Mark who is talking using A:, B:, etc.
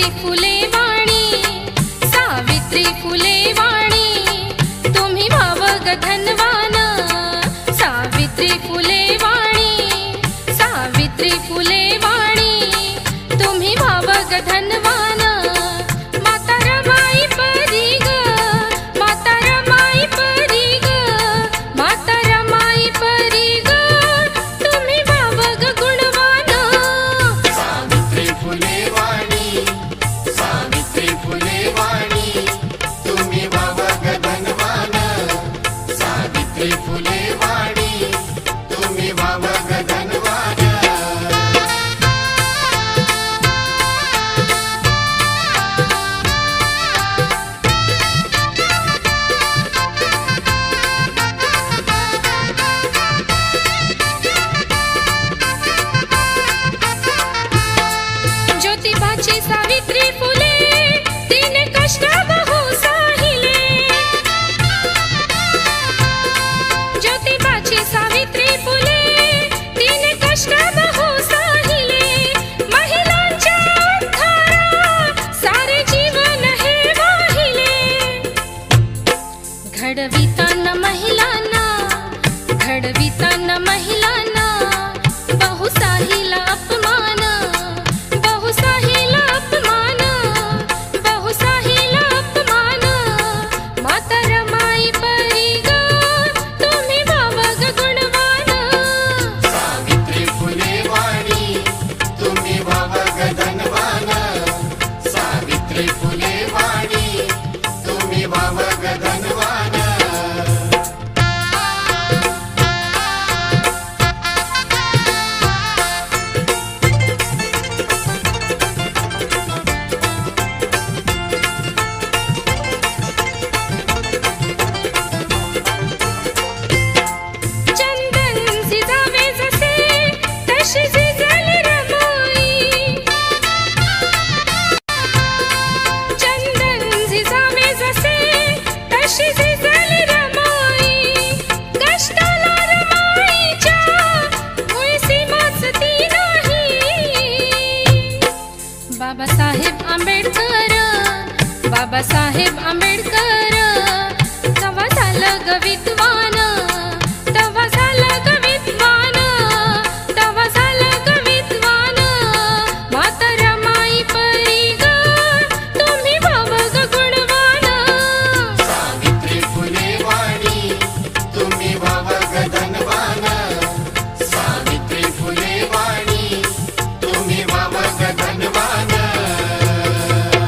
A: सावित्री फुले वाणी सावित्री फुले तुम्ही भावग धनवान
B: सावित्री फुले ी
A: तन् महिलानाडवितन महिलाना। बाबासाहेब आंबेडकर बाबासाहेब आंबेडकर नवा झालं गवित?